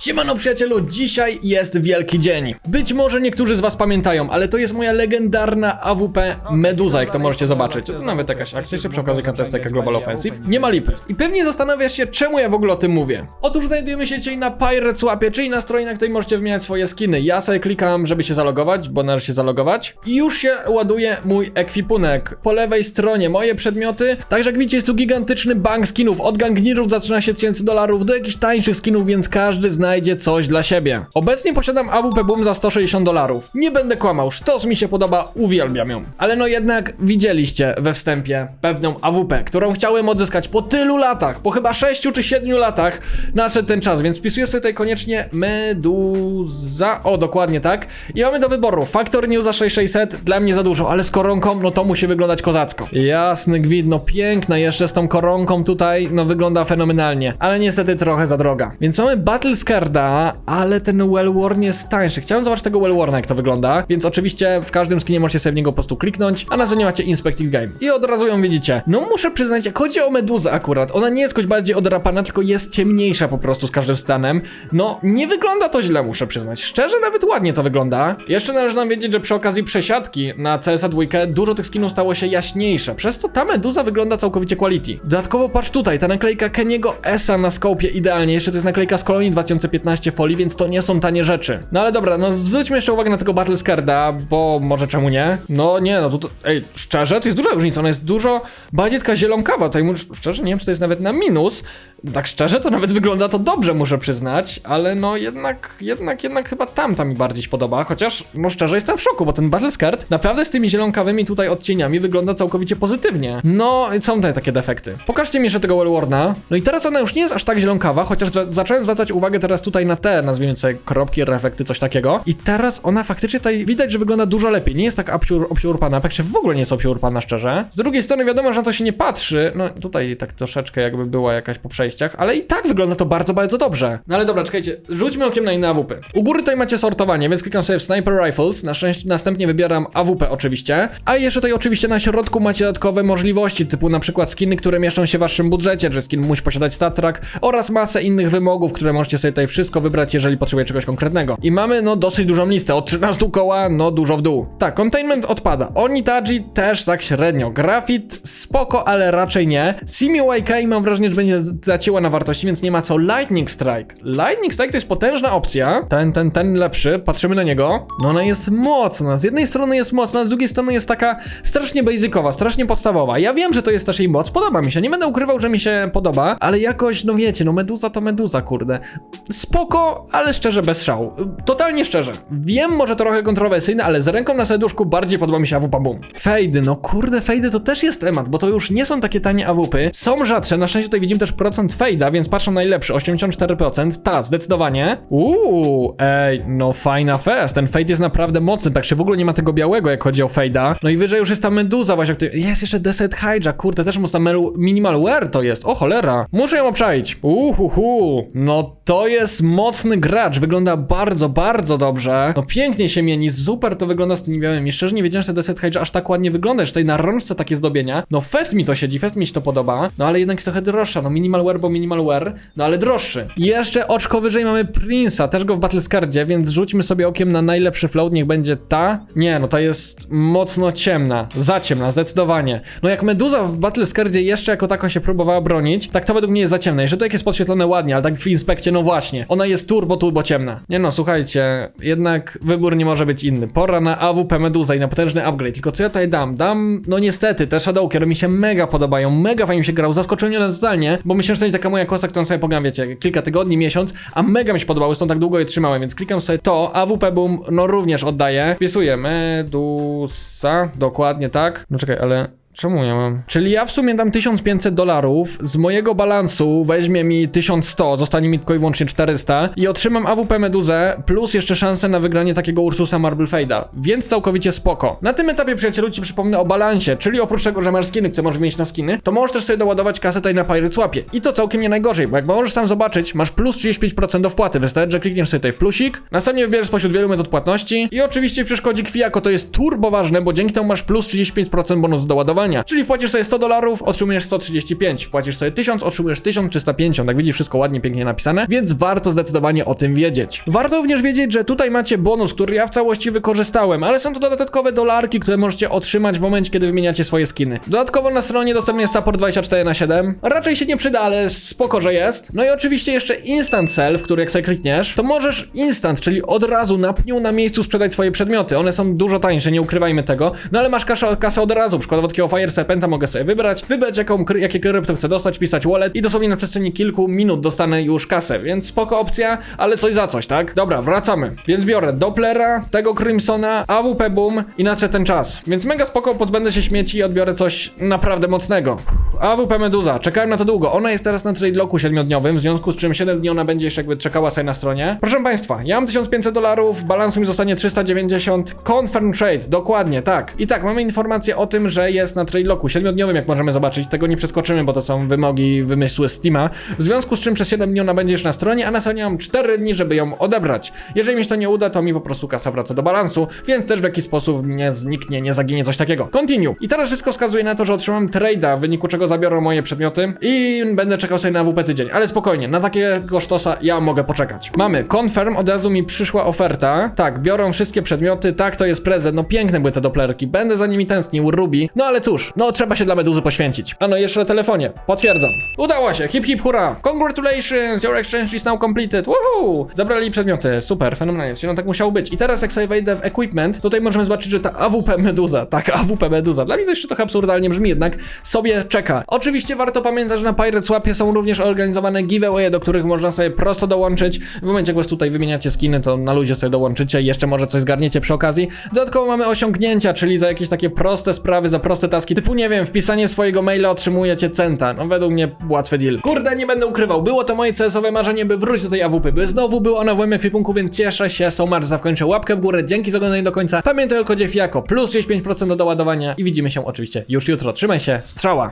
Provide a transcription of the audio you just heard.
Siemano przyjacielu, dzisiaj jest wielki dzień. Być może niektórzy z was pamiętają, ale to jest moja legendarna AWP Meduza, jak to możecie zobaczyć. To nawet jakaś akcja, jeszcze przy okazji Counter-Strike Global Offensive. Nie ma lipy. I pewnie zastanawiasz się, czemu ja w ogóle o tym mówię. Otóż znajdujemy się dzisiaj na Pirate Swapie, czyli na stronie, na której możecie wymieniać swoje skiny. Ja sobie klikam, żeby się zalogować, bo należy się zalogować. I już się ładuje mój ekwipunek. Po lewej stronie moje przedmioty. Także jak widzicie, jest tu gigantyczny bank skinów. Od gangnirów zaczyna się tysięcy dolarów do jakichś tańszych skinów, więc każdy znajdzie coś dla siebie. Obecnie posiadam AWP Boom za 160 dolarów. Nie będę kłamał, sztos mi się podoba, uwielbiam ją. Ale no jednak widzieliście we wstępie pewną AWP, którą chciałem odzyskać po tylu latach, po chyba 6 czy 7 latach nadszedł ten czas, więc wpisuję sobie tutaj koniecznie Meduza, o dokładnie tak. I mamy do wyboru Factor New za 6600, dla mnie za dużo, ale z koronką, no to musi wyglądać kozacko. Jasny gwid, no piękna, jeszcze z tą koronką tutaj, no wygląda fenomenalnie, ale niestety trochę za droga. Więc mamy Battle Ale ten Wellworn jest tańszy. Chciałem zobaczyć tego Wellworna, jak to wygląda, więc oczywiście w każdym skinie możecie sobie w niego po prostu kliknąć, a na stronie macie Inspect It Game. I od razu ją widzicie. No muszę przyznać, jak chodzi o Meduzę akurat, ona nie jest jakoś bardziej odrapana, tylko jest ciemniejsza po prostu z każdym stanem. No, nie wygląda to źle, muszę przyznać. Szczerze, nawet ładnie to wygląda. Jeszcze należy nam wiedzieć, że przy okazji przesiadki na CSA 2 dużo tych skinów stało się jaśniejsze, przez co ta Meduza wygląda całkowicie quality. Dodatkowo patrz tutaj, ta naklejka Keniego Esa na skopie idealnie, jeszcze to jest naklejka z kolonii 2015 folii, więc to nie są tanie rzeczy. No ale dobra, no zwróćmy jeszcze uwagę na tego Battle Scarda, bo może czemu nie? No nie, no to, to ej, szczerze, to jest duża różnica, ona jest dużo bardziej taka zielonkawa, tutaj mu- szczerze nie wiem, czy to jest nawet na minus, tak szczerze, to nawet wygląda to dobrze, muszę przyznać, ale no jednak, jednak, jednak chyba tamta mi bardziej się podoba, chociaż, no szczerze, jestem w szoku, bo ten Battle Scarred naprawdę z tymi zielonkawymi tutaj odcieniami wygląda całkowicie pozytywnie. No, są tutaj takie defekty. Pokażcie mi jeszcze tego Wellwarna. No i teraz ona już nie jest aż tak zielonkawa, chociaż za- zacząłem zwracać uwagę teraz tutaj na te, nazwijmy sobie kropki, reflekty, coś takiego. I teraz ona faktycznie tutaj widać, że wygląda dużo lepiej. Nie jest tak obsiur, obsiurpana, się w ogóle nie jest obsiurpana, szczerze. Z drugiej strony wiadomo, że na to się nie patrzy. No tutaj tak troszeczkę jakby była jakaś po przejściach, ale i tak wygląda to bardzo, bardzo dobrze. No ale dobra, czekajcie, rzućmy okiem na inne AWP. U góry tutaj macie sortowanie, więc klikam sobie w Sniper Rifles, na szczęście następnie wybieram AWP oczywiście, a jeszcze tutaj oczywiście na środku macie dodatkowe możliwości, typu na przykład skiny, które mieszczą się w waszym budżecie, że skin musi posiadać stat track oraz masę innych wymogów, które możecie sobie tutaj wszystko wybrać, jeżeli potrzebujecie czegoś konkretnego. I mamy no dosyć dużą listę, od 13 koła, no dużo w dół. Tak, containment odpada, Onitaji też tak średnio, Graphit spoko, ale raczej nie. Simi YK mam wrażenie, że będzie zacięła na wartości, więc nie ma co. Lightning Strike. Lightning Strike to jest potężna opcja, ten, ten, ten lepszy, patrzymy na niego. No ona jest mocna, z jednej strony jest mocna, z drugiej strony jest taka strasznie basicowa, strasznie podstawowa. Ja wiem, że to jest też jej moc, podoba mi się, nie będę ukrywał, że mi się podoba, ale jakoś, no wiecie, no meduza to meduza, kurde. Spoko, ale szczerze bez szału. Totalnie szczerze. Wiem, może trochę kontrowersyjne, ale z ręką na serduszku bardziej podoba mi się AWP Boom. Fejdy, no kurde, fejdy to też jest temat, bo to już nie są takie tanie AWP, są rzadsze, na szczęście tutaj widzimy też procent fejda, więc patrzę na najlepszy, 84%, ta, zdecydowanie. Uuu, ej, no fajna fest, ten fade jest naprawdę mocny, tak się w ogóle nie ma tego białego, jak chodzi o fejda. No i wyżej już jest ta meduza właśnie, który... jest jeszcze Deset Hijack, kurde, też mocna minimal wear to jest, o cholera. Muszę ją obczaić. Uhuhu, no to jest mocny gracz, wygląda bardzo, bardzo dobrze. No pięknie się mieni, super to wygląda z tymi białymi. Szczerze nie wiedziałem, że Deset Hijack aż tak ładnie wygląda, że tutaj na rączce takie zdobienia. No fest mi to siedzi, fest mi się to podoba, no ale jednak jest trochę droższa, no minimal wear, bo minimal wear, no ale droższy. Jeszcze oczko wyżej mamy Prince'a, też go w Battlescardzie, więc rzućmy sobie okiem na najlepszy float, niech będzie ta. Nie, no ta jest mocno ciemna, za ciemna, zdecydowanie. No jak Meduza w Battlescardzie jeszcze jako taka się próbowała bronić, tak to według mnie jest za ciemne. Jeszcze to jak jest podświetlone ładnie, ale tak w inspekcie, no właśnie. Ona jest turbo, turbo ciemna. Nie no, słuchajcie, jednak wybór nie może być inny. Pora na AWP Meduza i na potężny upgrade. Tylko co ja tutaj dam? Dam, no niestety, te Shadowki, one mi się mega podobają, mega fajnie mi się grał, zaskoczenie totalnie, bo myślę, że to jest taka moja kosa, którą sobie pogram, wiecie, kilka tygodni, miesiąc, a mega mi się podobały, stąd tak długo je trzymałem, więc klikam sobie to, AWP Boom, no również oddaję. Wpisuję Medusa, dokładnie tak. No czekaj, ale Czemu mam? Czyli ja w sumie dam 1500 dolarów, z mojego balansu weźmie mi 1100, zostanie mi tylko i wyłącznie 400 i otrzymam AWP Meduzę plus jeszcze szansę na wygranie takiego Ursusa Marble Fade'a, więc całkowicie spoko. Na tym etapie przyjacielu ci przypomnę o balansie, czyli oprócz tego, że masz skiny, które możesz mieć na skiny, to możesz też sobie doładować kasę tutaj na Pirate Swapie i to całkiem nie najgorzej, bo jak możesz sam zobaczyć, masz plus 35% do wpłaty, wystarczy, że klikniesz sobie tutaj w plusik, następnie wybierzesz spośród wielu metod płatności i oczywiście w przeszkodzie Kwijako to jest turbo ważne, bo dzięki temu masz plus 35% bonus do ładowania doładowania. Czyli wpłacisz sobie 100 dolarów, otrzymujesz 135, wpłacisz sobie 1000, otrzymujesz 1350. Tak widzisz, wszystko ładnie, pięknie napisane, więc warto zdecydowanie o tym wiedzieć. Warto również wiedzieć, że tutaj macie bonus, który ja w całości wykorzystałem, ale są to dodatkowe dolarki, które możecie otrzymać w momencie, kiedy wymieniacie swoje skiny. Dodatkowo na stronie dostępny jest support 24 na 7 Raczej się nie przyda, ale spoko, że jest. No i oczywiście jeszcze instant sell, w który jak sobie klikniesz, to możesz instant, czyli od razu na pniu na miejscu sprzedać swoje przedmioty. One są dużo tańsze, nie ukrywajmy tego. No ale masz kasę, kasę od razu. Przykładowo takiego Fire Serpenta mogę sobie wybrać, wybrać jaką, jakie krypto chcę dostać, wpisać wallet i dosłownie na przestrzeni kilku minut dostanę już kasę, więc spoko opcja, ale coś za coś, tak? Dobra, wracamy. Więc biorę Dopplera, tego Crimsona, AWP Boom i nadszedł ten czas. Więc mega spoko, pozbędę się śmieci i odbiorę coś naprawdę mocnego. AWP Meduza, czekałem na to długo. Ona jest teraz na trade locku 7-dniowym, w związku z czym 7 dni ona będzie jeszcze jakby czekała sobie na stronie. Proszę Państwa, ja mam 1500 dolarów, balansu mi zostanie 390. Confirm trade, dokładnie, tak. I tak, mamy informację o tym, że jest na trade locku 7-dniowym, jak możemy zobaczyć. Tego nie przeskoczymy, bo to są wymogi, wymysły Steama. W związku z czym przez 7 dni ona będzie już na stronie, a na stronie mam 4 dni, żeby ją odebrać. Jeżeli mi się to nie uda, to mi po prostu kasa wraca do balansu, więc też w jakiś sposób nie zniknie, nie zaginie coś takiego. Continue. I teraz wszystko wskazuje na to, że otrzymam trade'a, w wyniku czego zabiorą moje przedmioty i będę czekał sobie na WP tydzień. Ale spokojnie, na takiego sztosa ja mogę poczekać. Mamy confirm, od razu mi przyszła oferta. Tak, biorą wszystkie przedmioty, tak, to jest prezent. No piękne były te doplerki, będę za nimi tęsknił, Ruby. No ale cóż, no trzeba się dla meduzy poświęcić. A no jeszcze na telefonie, potwierdzam. Udało się, hip hip hurra. Congratulations, your exchange is now completed. Woohoo! Zabrali przedmioty, super, fenomenalnie, czyli no tak musiało być. I teraz jak sobie wejdę w equipment, tutaj możemy zobaczyć, że ta AWP Meduza, tak, AWP Meduza, dla mnie to jeszcze trochę absurdalnie brzmi, jednak sobie czeka. Oczywiście warto pamiętać, że na Pirate Swapie są również organizowane giveawaye, do których można sobie prosto dołączyć. W momencie, jak was tutaj wymieniacie skiny, to na ludzie sobie dołączycie i jeszcze może coś zgarniecie przy okazji. Dodatkowo mamy osiągnięcia, czyli za jakieś takie proste sprawy, za proste typu nie wiem, wpisanie swojego maila otrzymujecie centa. No według mnie łatwy deal. Kurde, nie będę ukrywał, było to moje CS-owe marzenie, by wrócić do tej AWP, by znowu była ona w moim więc cieszę się so much, zawkończę łapkę w górę, dzięki za oglądanie do końca. Pamiętaj o kodzie FIAKO, plus 65% do doładowania i widzimy się oczywiście już jutro. Trzymaj się, strzała!